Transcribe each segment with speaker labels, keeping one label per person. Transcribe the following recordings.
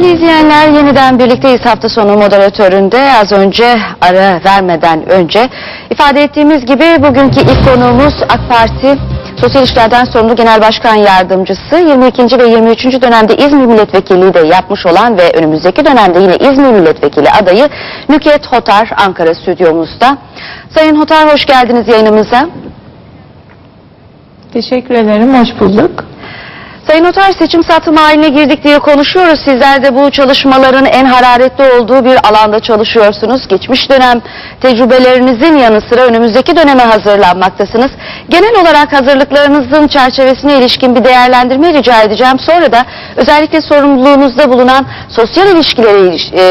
Speaker 1: Değerli izleyenler yeniden birlikteyiz hafta sonu moderatöründe az önce ara vermeden önce ifade ettiğimiz gibi bugünkü ilk konuğumuz AK Parti Sosyal İşlerden Sorumlu Genel Başkan Yardımcısı 22. ve 23. dönemde İzmir Milletvekilliği de yapmış olan ve önümüzdeki dönemde yine İzmir Milletvekili adayı Nüket Hotar Ankara stüdyomuzda. Sayın Hotar hoş geldiniz yayınımıza.
Speaker 2: Teşekkür ederim, hoş bulduk.
Speaker 1: Sayın Otar seçim satım haline girdik diye konuşuyoruz. Sizler de bu çalışmaların en hararetli olduğu bir alanda çalışıyorsunuz. Geçmiş dönem tecrübelerinizin yanı sıra önümüzdeki döneme hazırlanmaktasınız. Genel olarak hazırlıklarınızın çerçevesine ilişkin bir değerlendirme rica edeceğim. Sonra da özellikle sorumluluğunuzda bulunan sosyal ilişkilere iliş- e,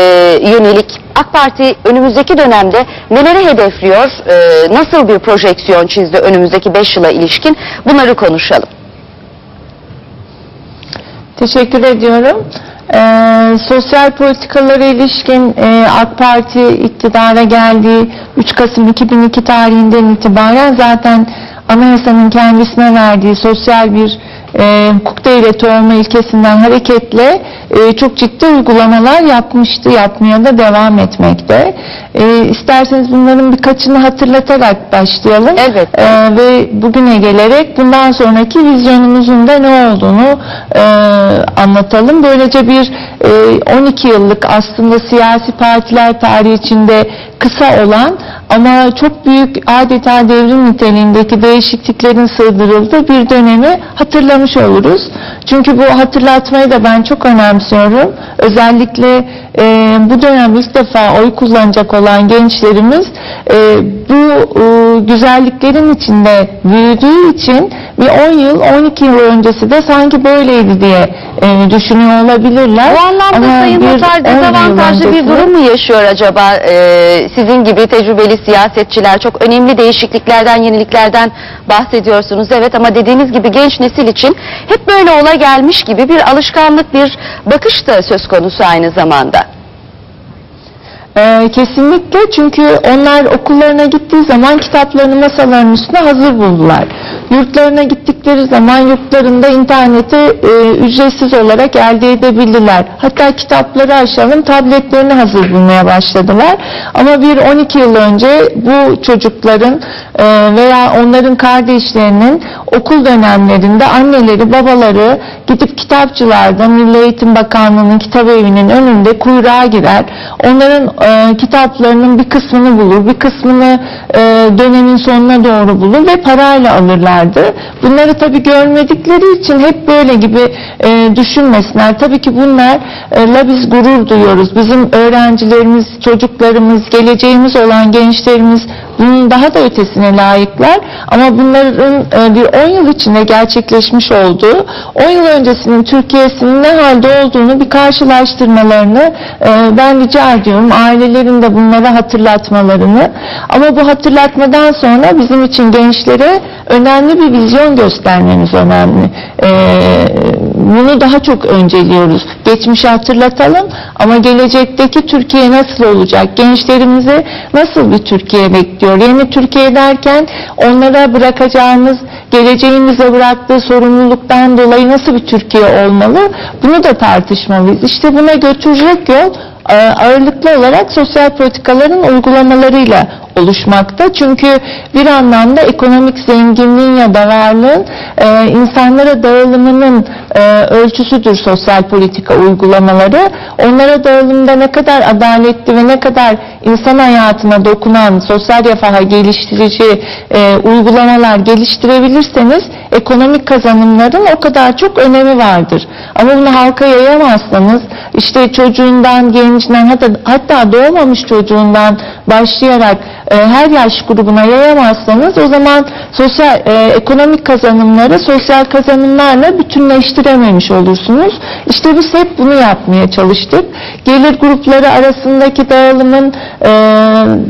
Speaker 1: yönelik AK Parti önümüzdeki dönemde neleri hedefliyor, e, nasıl bir projeksiyon çizdi önümüzdeki 5 yıla ilişkin bunları konuşalım.
Speaker 2: Teşekkür ediyorum. Ee, sosyal politikalara ilişkin e, AK Parti iktidara geldiği 3 Kasım 2002 tarihinden itibaren zaten anayasanın kendisine verdiği sosyal bir e, hukuk devleti olma ilkesinden hareketle e, çok ciddi uygulamalar yapmıştı, yapmaya da devam etmekte. E, isterseniz bunların birkaçını hatırlatarak başlayalım.
Speaker 1: Elbette.
Speaker 2: E, ve bugüne gelerek bundan sonraki vizyonumuzun da ne olduğunu e, anlatalım. Böylece bir e, 12 yıllık aslında siyasi partiler tarihi içinde kısa olan ama çok büyük adeta devrim niteliğindeki değişikliklerin sığdırıldığı bir dönemi hatırlamış oluruz. Çünkü bu hatırlatmayı da ben çok önemsiyorum. Özellikle e, bu dönem ilk defa oy kullanacak olan gençlerimiz e, bu e, güzelliklerin içinde büyüdüğü için bir 10 yıl 12 yıl öncesi de sanki böyleydi diye e, düşünüyor olabilirler.
Speaker 1: Bu anlamda
Speaker 2: Ama
Speaker 1: Sayın
Speaker 2: bir
Speaker 1: Muhtar
Speaker 2: 10 yıl
Speaker 1: dezavantajlı bir durum mu yaşıyor acaba? Ee, sizin gibi tecrübeli siyasetçiler çok önemli değişikliklerden, yeniliklerden bahsediyorsunuz. Evet ama dediğiniz gibi genç nesil için hep böyle ola gelmiş gibi bir alışkanlık, bir bakış da söz konusu aynı zamanda.
Speaker 2: Ee, kesinlikle çünkü onlar okullarına gittiği zaman kitaplarını masalarının üstüne hazır buldular. Yurtlarına gittikleri zaman yurtlarında interneti e, ücretsiz olarak elde edebildiler. Hatta kitapları aşalım tabletlerini hazır bulmaya başladılar. Ama bir 12 yıl önce bu çocukların e, veya onların kardeşlerinin okul dönemlerinde anneleri babaları gidip kitapçılarda Milli Eğitim Bakanlığı'nın kitap evinin önünde kuyruğa girer. Onların e, kitaplarının bir kısmını bulur, bir kısmını e, dönemin sonuna doğru bulur ve parayla alırlardı. Bunları tabii görmedikleri için hep böyle gibi e, düşünmesinler. Tabii ki bunlarla biz gurur duyuyoruz. Bizim öğrencilerimiz, çocuklarımız, geleceğimiz olan gençlerimiz daha da ötesine layıklar. Ama bunların e, bir 10 yıl içinde gerçekleşmiş olduğu, 10 yıl öncesinin Türkiye'sinin ne halde olduğunu bir karşılaştırmalarını e, ben rica ediyorum. Ailelerin de bunları hatırlatmalarını. Ama bu hatırlatmadan sonra bizim için gençlere önemli bir vizyon göstermemiz önemli. E, bunu daha çok önceliyoruz. Geçmişi hatırlatalım ama gelecekteki Türkiye nasıl olacak? Gençlerimize nasıl bir Türkiye bekliyor? Yeni Türkiye derken onlara bırakacağımız, geleceğimize bıraktığı sorumluluktan dolayı nasıl bir Türkiye olmalı? Bunu da tartışmalıyız. İşte buna götürecek yol ağırlıklı olarak sosyal politikaların uygulamalarıyla oluşmakta. Çünkü bir anlamda ekonomik zenginliğin ya da varlığın e, insanlara dağılımının e, ölçüsüdür sosyal politika uygulamaları. Onlara dağılımda ne kadar adaletli ve ne kadar insan hayatına dokunan sosyal refaha geliştirici e, uygulamalar geliştirebilirseniz ekonomik kazanımların o kadar çok önemi vardır. Ama bunu halka yayamazsanız işte çocuğundan, gencinden hatta, hatta doğmamış çocuğundan başlayarak e, her yaş grubuna yayamazsanız o zaman sosyal e, ekonomik kazanımları sosyal kazanımlarla bütünleştirememiş olursunuz. İşte biz hep bunu yapmaya çalıştık. Gelir grupları arasındaki dağılımın e,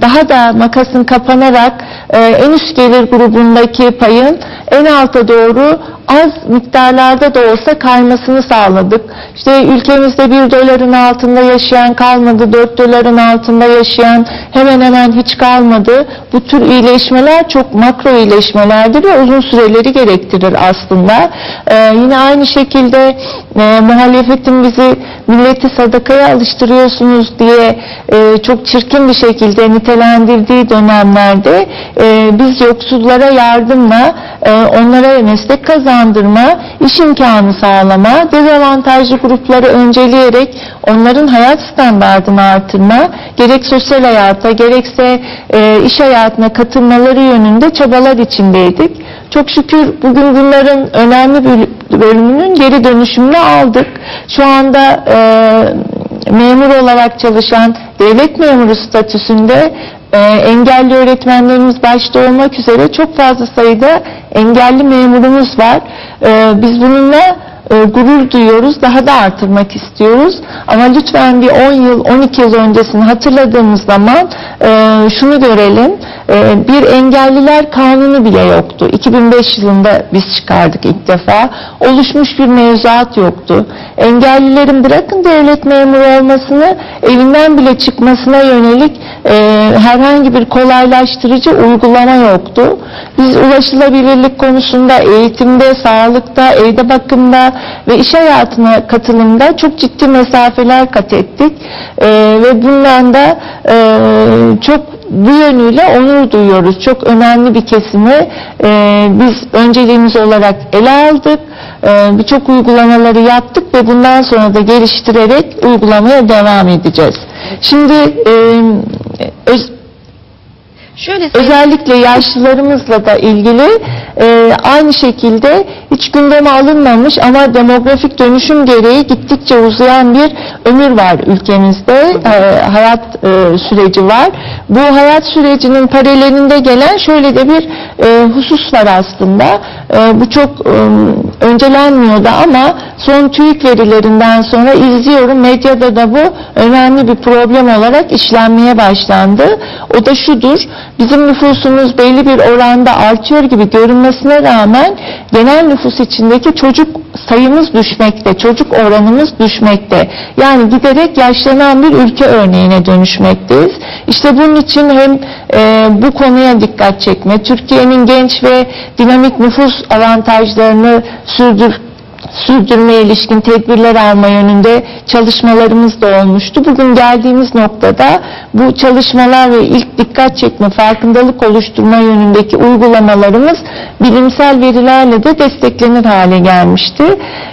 Speaker 2: daha da makasın kapanarak e, en üst gelir grubundaki payın en alta doğru az miktarlarda da olsa kaymasını sağladık. İşte ülkemizde 1 doların altında yaşayan kalmadı, 4 doların altında yaşayan hemen hemen hiç kalmadı. Bu tür iyileşmeler çok makro iyileşmelerdir ve uzun süreleri gerektirir aslında. Ee, yine aynı şekilde e, muhalefetin bizi milleti sadakaya alıştırıyorsunuz diye e, çok çirkin bir şekilde nitelendirdiği dönemlerde e, biz yoksullara yardımla e, onlara meslek kazandırma, iş imkanı sağlama, dezavantajlı grupları önceleyerek onların hayat standartını artırma, gerek sosyal hayata gerekse e, iş hayatına katılmaları yönünde çabalar içindeydik. Çok şükür bugün bunların önemli bölümünün geri dönüşümünü aldık. Şu anda e, memur olarak çalışan devlet memuru statüsünde e, engelli öğretmenlerimiz başta olmak üzere çok fazla sayıda engelli memurumuz var. E, biz bununla e, gurur duyuyoruz, daha da artırmak istiyoruz. Ama lütfen bir 10 yıl, 12 yıl öncesini hatırladığımız zaman e, şunu görelim. E, bir engelliler kanunu bile yoktu. 2005 yılında biz çıkardık ilk defa. Oluşmuş bir mevzuat yoktu. Engellilerin bırakın devlet memuru olmasını, evinden bile çıkmasına yönelik e, herhangi bir kolaylaştırıcı uygulama yoktu. Biz ulaşılabilirlik konusunda eğitimde, sağlıkta, evde bakımda ve iş hayatına katılımda çok ciddi mesafeler kat ettik. E, ve bundan da e, çok bu yönüyle onur duyuyoruz. Çok önemli bir kesimi e, biz önceliğimiz olarak ele aldık. E, Birçok uygulamaları yaptık ve bundan sonra da geliştirerek uygulamaya devam edeceğiz. Şimdi e, öz-
Speaker 1: Şöyle
Speaker 2: Özellikle yaşlılarımızla da ilgili e, aynı şekilde hiç gündeme alınmamış ama demografik dönüşüm gereği gittikçe uzayan bir ömür var ülkemizde. E, hayat e, süreci var. Bu hayat sürecinin paralelinde gelen şöyle de bir e, husus var aslında. E, bu çok e, öncelenmiyordu ama son TÜİK verilerinden sonra izliyorum medyada da bu önemli bir problem olarak işlenmeye başlandı. O da şudur. Bizim nüfusumuz belli bir oranda artıyor gibi görünmesine rağmen genel nüfus içindeki çocuk sayımız düşmekte, çocuk oranımız düşmekte. Yani giderek yaşlanan bir ülke örneğine dönüşmekteyiz. İşte bunun için hem e, bu konuya dikkat çekme, Türkiye'nin genç ve dinamik nüfus avantajlarını sürdür sürdürmeye ilişkin tedbirler alma yönünde çalışmalarımız da olmuştu. Bugün geldiğimiz noktada bu çalışmalar ve ilk dikkat çekme, farkındalık oluşturma yönündeki uygulamalarımız bilimsel verilerle de desteklenir hale gelmişti.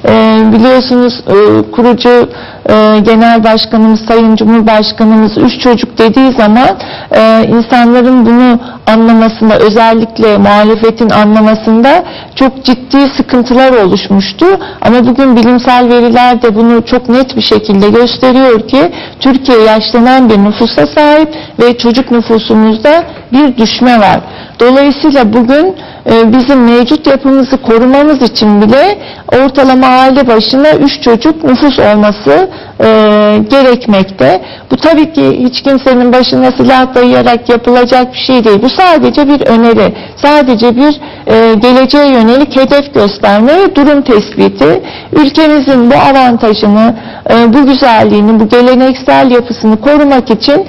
Speaker 2: Ee, biliyorsunuz e, kurucu e, Genel Başkanımız Sayın Cumhurbaşkanımız üç çocuk dediği zaman e, insanların bunu anlamasında özellikle muhalefetin anlamasında çok ciddi sıkıntılar oluşmuştu. Ama bugün bilimsel veriler de bunu çok net bir şekilde gösteriyor ki Türkiye yaşlanan bir nüfusa sahip ve çocuk nüfusumuzda bir düşme var. Dolayısıyla bugün bizim mevcut yapımızı korumamız için bile ortalama aile başına 3 çocuk nüfus olması e, gerekmekte. Bu tabii ki hiç kimsenin başına silah dayayarak yapılacak bir şey değil. Bu sadece bir öneri, sadece bir e, geleceğe yönelik hedef gösterme ve durum tespiti. Ülkemizin bu avantajını, e, bu güzelliğini, bu geleneksel yapısını korumak için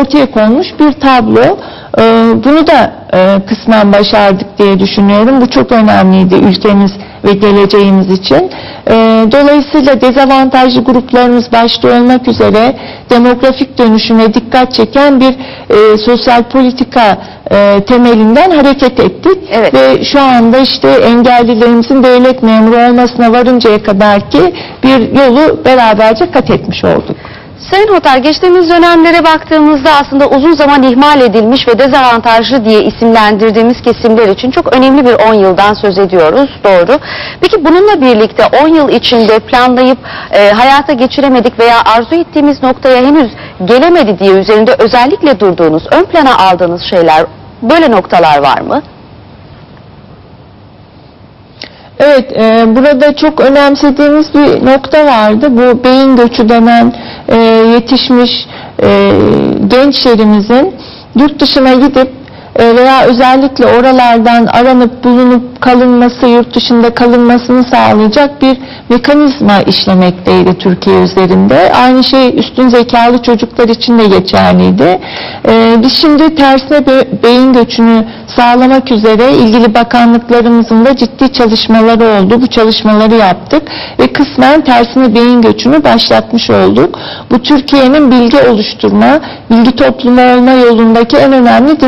Speaker 2: ortaya konmuş bir tablo. Ee, Bunu da e, kısmen başardık diye düşünüyorum. Bu çok önemliydi ülkemiz ve geleceğimiz için. Ee, Dolayısıyla dezavantajlı gruplarımız başta olmak üzere demografik dönüşüme dikkat çeken bir e, sosyal politika e, temelinden hareket ettik.
Speaker 1: Evet.
Speaker 2: Ve şu anda işte engellilerimizin devlet memuru olmasına varıncaya kadar ki bir yolu beraberce kat etmiş olduk.
Speaker 1: Sayın Hotar geçtiğimiz dönemlere baktığımızda aslında uzun zaman ihmal edilmiş ve dezavantajlı diye isimlendirdiğimiz kesimler için çok önemli bir 10 yıldan söz ediyoruz. Doğru. Peki bununla birlikte 10 yıl içinde planlayıp e, hayata geçiremedik veya arzu ettiğimiz noktaya henüz gelemedi diye üzerinde özellikle durduğunuz, ön plana aldığınız şeyler böyle noktalar var mı?
Speaker 2: Evet, e, burada çok önemsediğimiz bir nokta vardı. Bu beyin göçü denen e, yetişmiş e, gençlerimizin yurt dışına gidip veya özellikle oralardan aranıp bulunup kalınması, yurt dışında kalınmasını sağlayacak bir mekanizma işlemekteydi Türkiye üzerinde. Aynı şey üstün zekalı çocuklar için de geçerliydi. E, biz şimdi tersine be- beyin göçünü sağlamak üzere ilgili bakanlıklarımızın da ciddi çalışmaları oldu. Bu çalışmaları yaptık ve kısmen tersine beyin göçünü başlatmış olduk. Bu Türkiye'nin bilgi oluşturma, bilgi toplumu olma yolundaki en önemli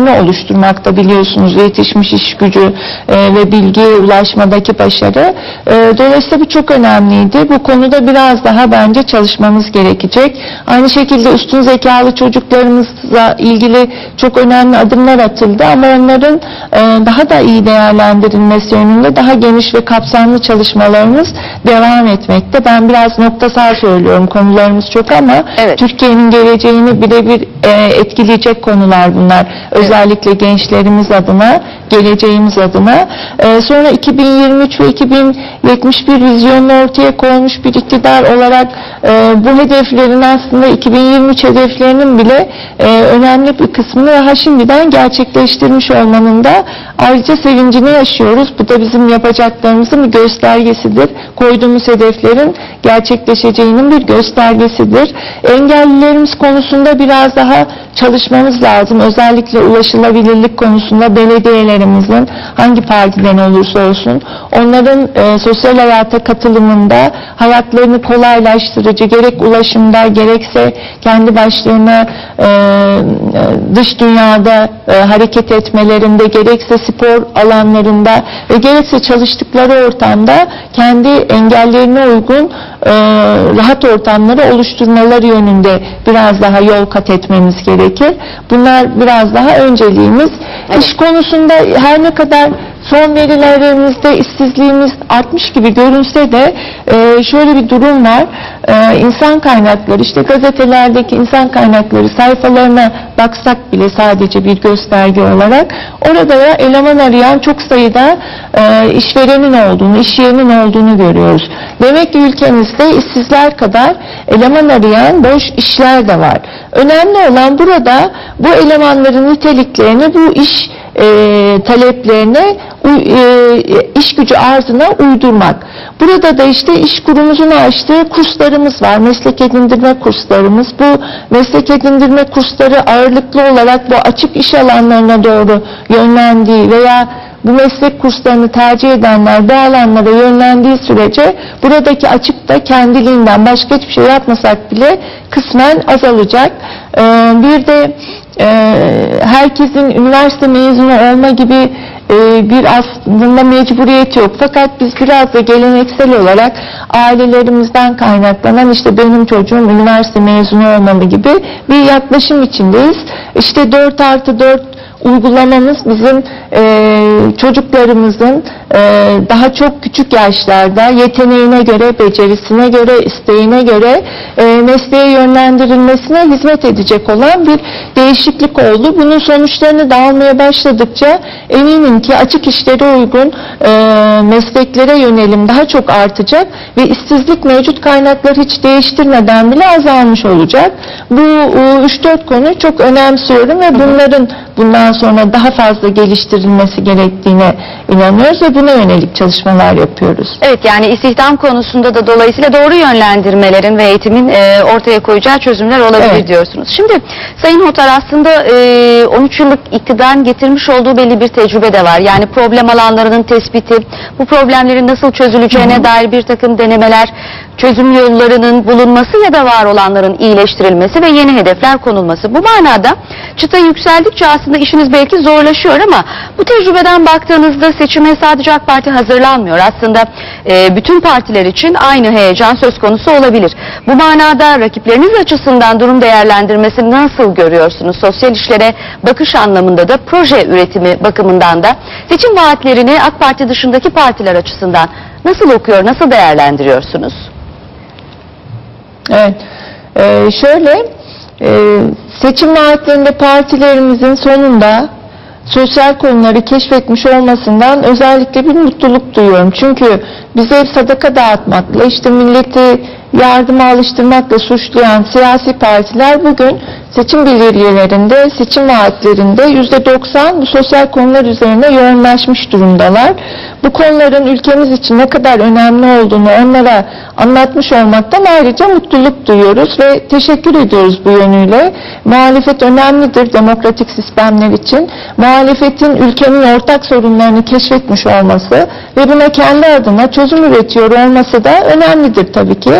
Speaker 2: dinamiklerini oluşturmakta biliyorsunuz yetişmiş iş gücü e, ve bilgiye ulaşmadaki başarı. E, dolayısıyla bu çok önemliydi. Bu konuda biraz daha bence çalışmamız gerekecek. Aynı şekilde üstün zekalı çocuklarımızla ilgili çok önemli adımlar atıldı ama onların e, daha da iyi değerlendirilmesi yönünde daha geniş ve kapsamlı çalışmalarımız devam etmekte. Ben biraz noktasal söylüyorum konularımız çok ama
Speaker 1: Evet.
Speaker 2: Türkiye'nin geleceğini birebir e, etkileyecek konular bunlar. Özellikle gençlerimiz adına, geleceğimiz adına. E, sonra 2023 ve 2071 vizyonunu ortaya koymuş bir iktidar olarak e, bu hedeflerin aslında 2023 hedeflerinin bile e, önemli bir kısmını daha şimdiden gerçekleştirmiş olmanın da ayrıca sevincini yaşıyoruz. Bu da bizim yapacaklarımızın bir göstergesidir. Koyduğumuz hedeflerin gerçekleşeceğinin bir göstergesidir. Engellilerimiz konusunda biraz daha çalışmamız lazım. Özellikle ulaşılabilirlik konusunda belediyelerimizin hangi partiden olursa olsun onların e, sosyal hayata katılımında hayatlarını kolaylaştırıcı gerek ulaşımda gerekse kendi başlarına e, e, dış dünyada e, hareket etmelerinde gerekse spor alanlarında ve gerekse çalıştıkları ortamda kendi engellerine uygun e, rahat ortamları oluşturmaları yönünde biraz daha yol kat etmemiz gerekir. Bunlar biraz daha önceliğimiz. İş konusunda her ne kadar son verilerimizde işsizliğimiz artmış gibi görünse de e, şöyle bir durum var. E, insan kaynakları işte gazetelerdeki insan kaynakları sayfalarına baksak bile sadece bir gösterge olarak orada da eleman arayan çok sayıda e, işverenin olduğunu, iş yerinin olduğunu görüyoruz. Demek ki ülkemizde işsizler kadar eleman arayan boş işler de var. Önemli olan burada bu elemanların niteliklerini bu iş e, taleplerine e, iş gücü arzına uydurmak. Burada da işte iş kurumumuzun açtığı kurslarımız var. Meslek edindirme kurslarımız. Bu meslek edindirme kursları ağırlıklı olarak bu açık iş alanlarına doğru yönlendiği veya bu meslek kurslarını tercih edenler bu alanlara yönlendiği sürece buradaki açıkta kendiliğinden başka hiçbir şey yapmasak bile kısmen azalacak. Ee, bir de e, herkesin üniversite mezunu olma gibi e, bir aslında mecburiyet yok. Fakat biz biraz da geleneksel olarak ailelerimizden kaynaklanan işte benim çocuğum üniversite mezunu olmalı gibi bir yaklaşım içindeyiz. İşte 4 artı 4 uygulamamız bizim e, çocuklarımızın e, daha çok küçük yaşlarda yeteneğine göre, becerisine göre, isteğine göre e, mesleğe yönlendirilmesine hizmet edecek olan bir değişiklik oldu. Bunun sonuçlarını da almaya başladıkça eminim ki açık işlere uygun e, mesleklere yönelim daha çok artacak ve işsizlik mevcut kaynakları hiç değiştirmeden bile azalmış olacak. Bu e, 3-4 konu çok önemsiyorum ve bunların bundan sonra daha fazla geliştirilmesi gerektiğine inanıyoruz ve buna yönelik çalışmalar yapıyoruz.
Speaker 1: Evet yani istihdam konusunda da dolayısıyla doğru yönlendirmelerin ve eğitimin e, ortaya koyacağı çözümler olabilir
Speaker 2: Evet.
Speaker 1: diyorsunuz. Şimdi Sayın Hotar aslında e, 13 yıllık iktidarın getirmiş olduğu belli bir tecrübe de var. Yani problem alanlarının tespiti, bu problemlerin nasıl çözüleceğine dair bir takım denemeler, çözüm yollarının bulunması ya da var olanların iyileştirilmesi ve yeni hedefler konulması. Bu manada çıta yükseldikçe aslında işiniz belki zorlaşıyor ama bu tecrübeden baktığınızda seçime sadece AK Parti hazırlanmıyor. Aslında e, bütün partiler için aynı heyecan söz konusu olabilir. Bu manada rakipleriniz açısından durum değerlendirmesini nasıl görüyorsunuz? Sosyal işlere bakış anlamında da proje üretimi bakımından da seçim vaatlerini AK Parti dışındaki partiler açısından nasıl okuyor, nasıl değerlendiriyorsunuz?
Speaker 2: Evet. Ee, şöyle e, seçim vaatlerinde partilerimizin sonunda sosyal konuları keşfetmiş olmasından özellikle bir mutluluk duyuyorum. Çünkü bize hep sadaka dağıtmakla işte milleti yardıma alıştırmakla suçlayan siyasi partiler bugün seçim bildirgelerinde, seçim vaatlerinde %90 bu sosyal konular üzerine yoğunlaşmış durumdalar. Bu konuların ülkemiz için ne kadar önemli olduğunu onlara anlatmış olmaktan ayrıca mutluluk duyuyoruz ve teşekkür ediyoruz bu yönüyle. Muhalefet önemlidir demokratik sistemler için. Muhalefetin ülkenin ortak sorunlarını keşfetmiş olması ve buna kendi adına çözüm üretiyor olması da önemlidir tabii ki.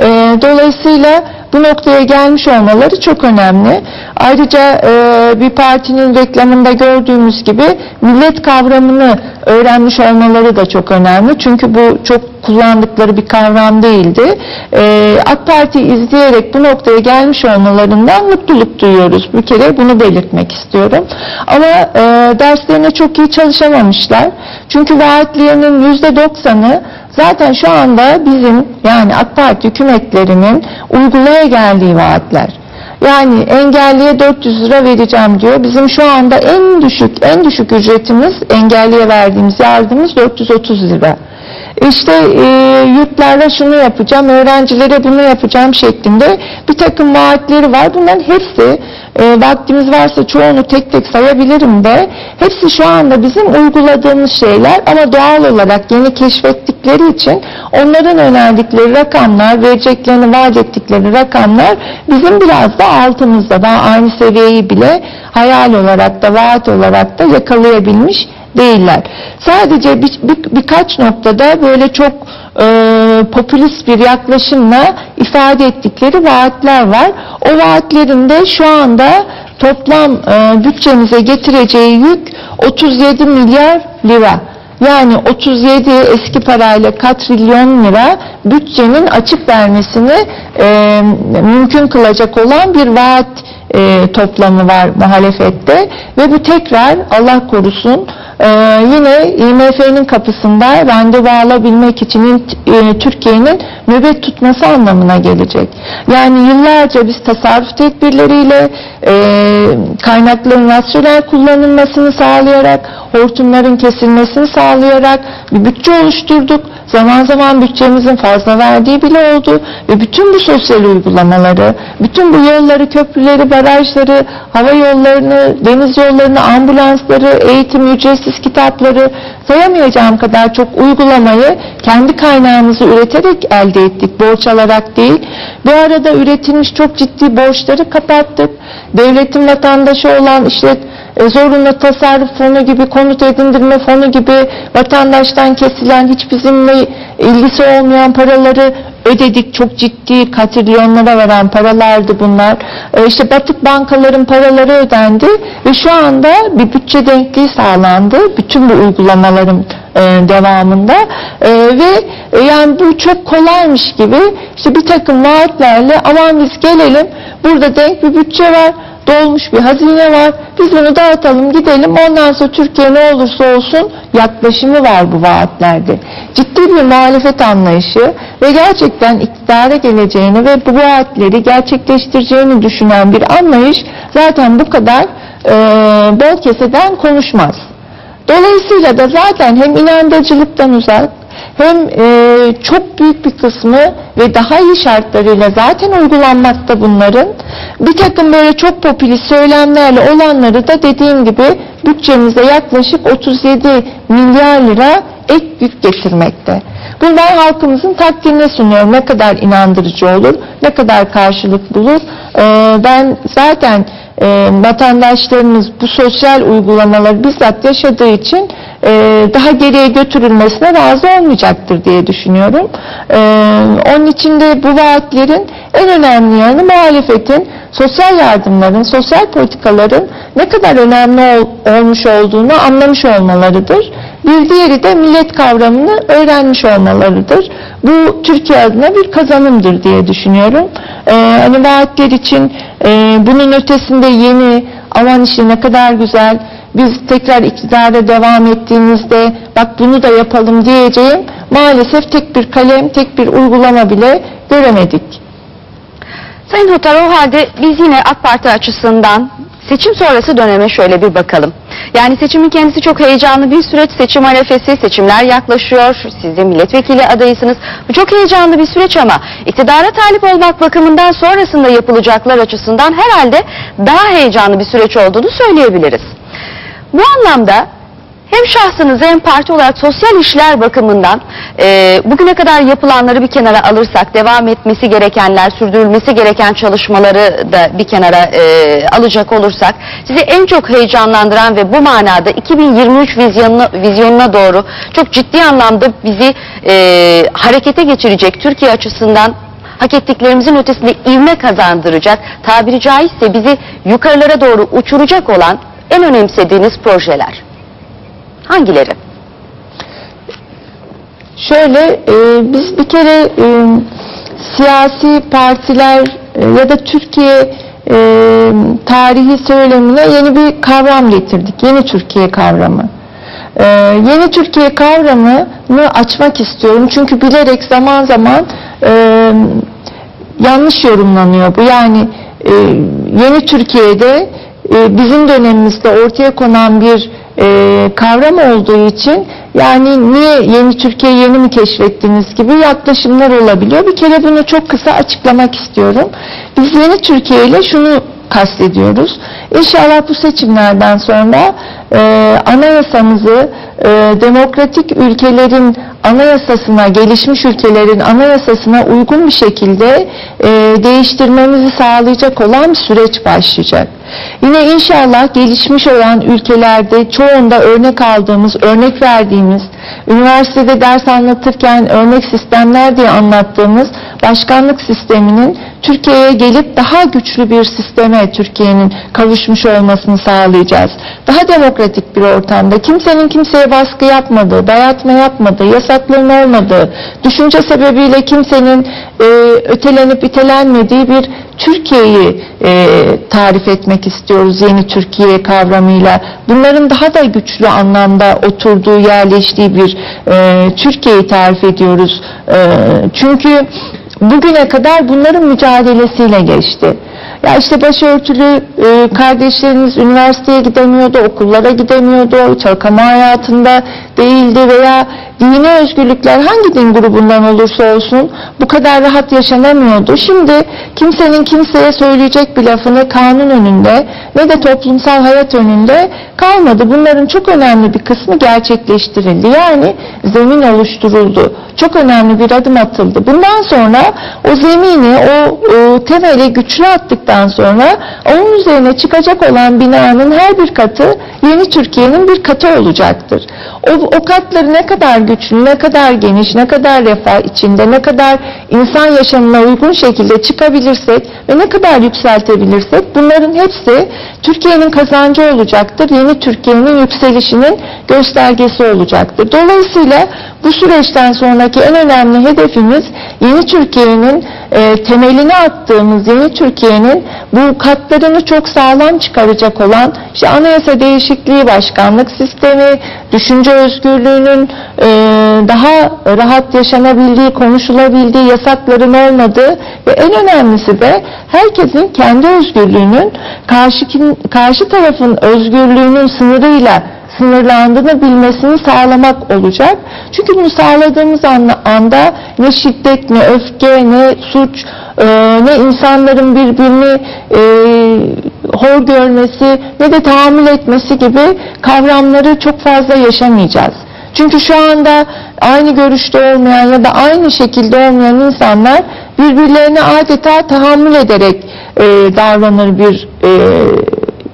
Speaker 2: Ee, dolayısıyla bu noktaya gelmiş olmaları çok önemli. Ayrıca e, bir partinin reklamında gördüğümüz gibi millet kavramını öğrenmiş olmaları da çok önemli. Çünkü bu çok kullandıkları bir kavram değildi. E, AK Parti izleyerek bu noktaya gelmiş olmalarından mutluluk duyuyoruz. Bir kere bunu belirtmek istiyorum. Ama e, derslerine çok iyi çalışamamışlar. Çünkü vaatlerinin %90'ı Zaten şu anda bizim yani AK Parti hükümetlerinin uygulaya geldiği vaatler. Yani engelliye 400 lira vereceğim diyor. Bizim şu anda en düşük en düşük ücretimiz engelliye verdiğimiz yardımımız 430 lira. İşte e, yurtlarla şunu yapacağım, öğrencilere bunu yapacağım şeklinde bir takım vaatleri var. Bunların hepsi e, vaktimiz varsa çoğunu tek tek sayabilirim de hepsi şu anda bizim uyguladığımız şeyler ama doğal olarak yeni keşfettikleri için onların önerdikleri rakamlar, vereceklerini vaat ettikleri rakamlar bizim biraz da altımızda. Daha aynı seviyeyi bile hayal olarak da vaat olarak da yakalayabilmiş değiller. Sadece bir, bir, birkaç noktada böyle çok e, popülist bir yaklaşımla ifade ettikleri vaatler var. O vaatlerin de şu anda toplam e, bütçemize getireceği yük 37 milyar lira. Yani 37 eski parayla katrilyon lira bütçenin açık vermesini e, mümkün kılacak olan bir vaat e, toplamı var muhalefette ve bu tekrar Allah korusun e, yine IMF'nin kapısında randevu alabilmek için e, Türkiye'nin nöbet tutması anlamına gelecek. Yani yıllarca biz tasarruf tedbirleriyle e, kaynakların rasyonel kullanılmasını sağlayarak hortumların kesilmesini sağlayarak bir bütçe oluşturduk. Zaman zaman bütçemizin fazla verdiği bile oldu ve bütün bu sosyal uygulamaları, bütün bu yolları, köprüleri, barajları, hava yollarını, deniz yollarını, ambulansları, eğitim, ücretsiz kitapları sayamayacağım kadar çok uygulamayı kendi kaynağımızı üreterek elde ettik, borç alarak değil. Bu arada üretilmiş çok ciddi borçları kapattık. Devletin vatandaşı olan işte zorunlu tasarruf fonu gibi, konut edindirme fonu gibi vatandaştan kesilen hiç bizimle ilgisi olmayan paraları ödedik. Çok ciddi katrilyonlara varan paralardı bunlar. E, işte batık bankaların paraları ödendi ve şu anda bir bütçe denkliği sağlandı. Bütün bu uygulamaların e, devamında e, ve e, yani bu çok kolaymış gibi işte bir takım vaatlerle aman biz gelelim burada denk bir bütçe var dolmuş bir hazine var. Biz bunu dağıtalım gidelim. Ondan sonra Türkiye ne olursa olsun yaklaşımı var bu vaatlerde. Ciddi bir muhalefet anlayışı ve gerçekten iktidara geleceğini ve bu vaatleri gerçekleştireceğini düşünen bir anlayış zaten bu kadar e, bol keseden konuşmaz. Dolayısıyla da zaten hem inandırıcılıktan uzak hem e, çok büyük bir kısmı ve daha iyi şartlarıyla zaten uygulanmakta bunların bir takım böyle çok popülist söylemlerle olanları da dediğim gibi bütçemize yaklaşık 37 milyar lira ek yük getirmekte. Ben halkımızın takdirine sunuyorum. Ne kadar inandırıcı olur, ne kadar karşılık bulur. Ee, ben zaten e, vatandaşlarımız bu sosyal uygulamaları bizzat yaşadığı için e, daha geriye götürülmesine razı olmayacaktır diye düşünüyorum. E, onun için de bu vaatlerin en önemli yanı muhalefetin sosyal yardımların, sosyal politikaların ne kadar önemli ol, olmuş olduğunu anlamış olmalarıdır. Bir diğeri de millet kavramını öğrenmiş olmalarıdır. Bu Türkiye adına bir kazanımdır diye düşünüyorum. Ee, hani vaatler için e, bunun ötesinde yeni, aman işi ne kadar güzel, biz tekrar iktidara devam ettiğimizde bak bunu da yapalım diyeceğim maalesef tek bir kalem, tek bir uygulama bile göremedik.
Speaker 1: Sayın Hutar o halde biz yine AK Parti açısından seçim sonrası döneme şöyle bir bakalım. Yani seçimin kendisi çok heyecanlı bir süreç. Seçim arefesi, seçimler yaklaşıyor. Siz de milletvekili adayısınız. Bu çok heyecanlı bir süreç ama iktidara talip olmak bakımından sonrasında yapılacaklar açısından herhalde daha heyecanlı bir süreç olduğunu söyleyebiliriz. Bu anlamda hem şahsınız hem parti olarak sosyal işler bakımından e, bugüne kadar yapılanları bir kenara alırsak devam etmesi gerekenler, sürdürülmesi gereken çalışmaları da bir kenara e, alacak olursak sizi en çok heyecanlandıran ve bu manada 2023 vizyonuna, vizyonuna doğru çok ciddi anlamda bizi e, harekete geçirecek Türkiye açısından hak ettiklerimizin ötesinde ivme kazandıracak, tabiri caizse bizi yukarılara doğru uçuracak olan en önemsediğiniz projeler. Hangileri?
Speaker 2: Şöyle e, biz bir kere e, siyasi partiler e, ya da Türkiye e, tarihi söylemine yeni bir kavram getirdik. Yeni Türkiye kavramı. E, yeni Türkiye kavramını açmak istiyorum. Çünkü bilerek zaman zaman e, yanlış yorumlanıyor bu. Yani e, yeni Türkiye'de bizim dönemimizde ortaya konan bir e, kavram olduğu için yani niye yeni Türkiye yeni mi keşfettiniz gibi yaklaşımlar olabiliyor. Bir kere bunu çok kısa açıklamak istiyorum. Biz yeni Türkiye ile şunu kastediyoruz. İnşallah bu seçimlerden sonra e, anayasamızı e, demokratik ülkelerin anayasasına, gelişmiş ülkelerin anayasasına uygun bir şekilde e, değiştirmemizi sağlayacak olan bir süreç başlayacak. Yine inşallah gelişmiş olan ülkelerde çoğunda örnek aldığımız, örnek verdiğimiz, üniversitede ders anlatırken örnek sistemler diye anlattığımız başkanlık sisteminin Türkiye'ye gelip daha güçlü bir sisteme Türkiye'nin kavuşmuş olmasını sağlayacağız. Daha demokratik bir ortamda kimsenin kimseye baskı yapmadığı, dayatma yapmadığı, yasakların olmadığı, düşünce sebebiyle kimsenin e, ötelenip itelenmediği bir Türkiye'yi e, tarif etmek istiyoruz yeni Türkiye kavramıyla. Bunların daha da güçlü anlamda oturduğu, yerleştiği bir e, Türkiye'yi tarif ediyoruz. E, çünkü bugüne kadar bunların mücadelesiyle geçti. Ya işte başörtülü e, kardeşleriniz üniversiteye gidemiyordu, okullara gidemiyordu, çalkama hayatında değildi veya dini özgürlükler hangi din grubundan olursa olsun bu kadar rahat yaşanamıyordu. Şimdi kimsenin kimseye söyleyecek bir lafını kanun önünde ne de toplumsal hayat önünde kalmadı. Bunların çok önemli bir kısmı gerçekleştirildi. Yani zemin oluşturuldu. Çok önemli bir adım atıldı. Bundan sonra o zemini, o, o temeli güçlü attıktan sonra onun üzerine çıkacak olan binanın her bir katı yeni Türkiye'nin bir katı olacaktır. O, o katları ne kadar güçlü, ne kadar geniş, ne kadar refah içinde, ne kadar insan yaşamına uygun şekilde çıkabilirsek ve ne kadar yükseltebilirsek bunların hepsi Türkiye'nin kazancı olacaktır. Yeni Türkiye'nin yükselişinin göstergesi olacaktır. Dolayısıyla bu süreçten sonraki en önemli hedefimiz yeni Türkiye'nin e, temelini attığımız yeni Türkiye'nin bu katlarını çok sağlam çıkaracak olan işte anayasa değişikliği, başkanlık sistemi, düşünce özgürlüğünün e, daha rahat yaşanabildiği, konuşulabildiği, yasakların olmadığı ve en önemlisi de herkesin kendi özgürlüğünün karşı, karşı tarafın özgürlüğünün sınırıyla sınırlandığını bilmesini sağlamak olacak. Çünkü bunu sağladığımız anda ne şiddet, ne öfke, ne suç, e, ne insanların birbirini e, hor görmesi, ne de tahammül etmesi gibi kavramları çok fazla yaşamayacağız. Çünkü şu anda aynı görüşte olmayan ya da aynı şekilde olmayan insanlar birbirlerine adeta tahammül ederek e, davranır bir e,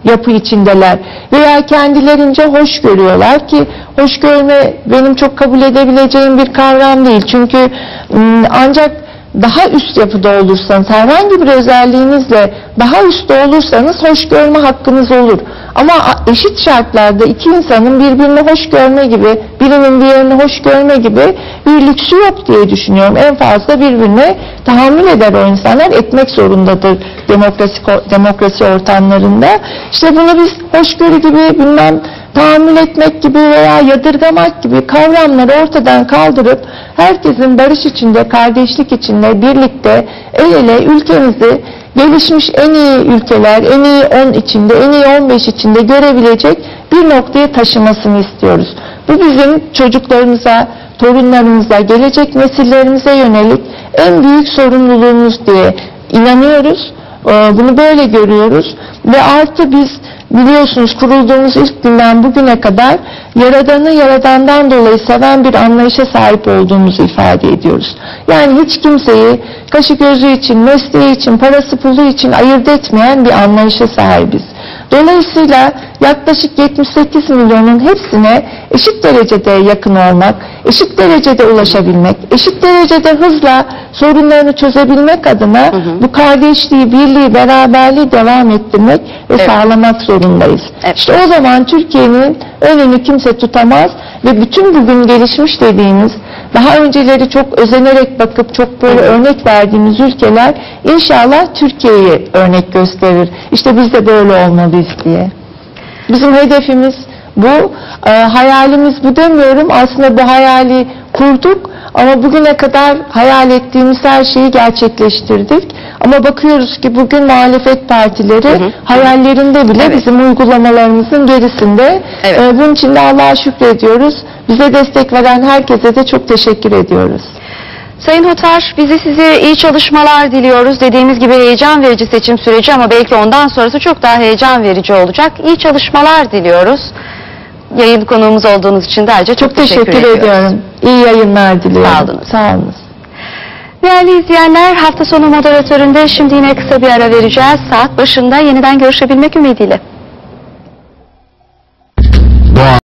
Speaker 2: yapı içindeler veya kendilerince hoş görüyorlar ki hoş görme benim çok kabul edebileceğim bir kavram değil. Çünkü ancak daha üst yapıda olursanız, herhangi bir özelliğinizle daha üstte olursanız hoş görme hakkınız olur. Ama eşit şartlarda iki insanın birbirini hoş görme gibi, birinin diğerini hoş görme gibi bir lüksü yok diye düşünüyorum. En fazla birbirine tahammül eder o insanlar, etmek zorundadır demokrasi, demokrasi ortamlarında. İşte bunu biz hoşgörü gibi bilmem tahammül etmek gibi veya yadırgamak gibi kavramları ortadan kaldırıp herkesin barış içinde, kardeşlik içinde birlikte el ele ülkemizi gelişmiş en iyi ülkeler, en iyi 10 içinde, en iyi 15 içinde görebilecek bir noktaya taşımasını istiyoruz. Bu bizim çocuklarımıza, torunlarımıza, gelecek nesillerimize yönelik en büyük sorumluluğumuz diye inanıyoruz. Ee, Bunu böyle görüyoruz ve artı biz biliyorsunuz kurulduğumuz ilk günden bugüne kadar Yaradan'ı Yaradan'dan dolayı seven bir anlayışa sahip olduğumuzu ifade ediyoruz. Yani hiç kimseyi kaşı gözü için, mesleği için, parası pulu için ayırt etmeyen bir anlayışa sahibiz. Dolayısıyla yaklaşık 78 milyonun hepsine eşit derecede yakın olmak, eşit derecede ulaşabilmek, eşit derecede hızla sorunlarını çözebilmek adına bu kardeşliği, birliği, beraberliği devam ettirmek ve
Speaker 1: Evet.
Speaker 2: sağlamak zorundayız.
Speaker 1: Evet.
Speaker 2: İşte o zaman Türkiye'nin önünü kimse tutamaz ve bütün bugün gelişmiş dediğimiz daha önceleri çok özenerek bakıp çok böyle örnek verdiğimiz ülkeler inşallah Türkiye'yi örnek gösterir. İşte biz de böyle olmalıyız diye. Bizim hedefimiz bu. Ee, hayalimiz bu demiyorum. Aslında bu hayali kurduk ama bugüne kadar hayal ettiğimiz her şeyi gerçekleştirdik. Ama bakıyoruz ki bugün muhalefet partileri
Speaker 1: Hı hı.
Speaker 2: hayallerinde bile
Speaker 1: Evet.
Speaker 2: bizim uygulamalarımızın gerisinde.
Speaker 1: Evet.
Speaker 2: Ee, bunun için de Allah'a şükrediyoruz. Bize destek veren herkese de çok teşekkür ediyoruz.
Speaker 1: Sayın Hotar, bizi size iyi çalışmalar diliyoruz. Dediğimiz gibi heyecan verici seçim süreci ama belki ondan sonrası çok daha heyecan verici olacak. İyi çalışmalar diliyoruz. Yayın konuğumuz olduğunuz için de ayrıca çok,
Speaker 2: Çok teşekkür,
Speaker 1: ediyoruz.
Speaker 2: ediyorum. İyi yayınlar diliyorum.
Speaker 1: Sağ olun.
Speaker 2: Sağ olun.
Speaker 1: Değerli izleyenler hafta sonu moderatöründe şimdi yine kısa bir ara vereceğiz. Saat başında yeniden görüşebilmek ümidiyle.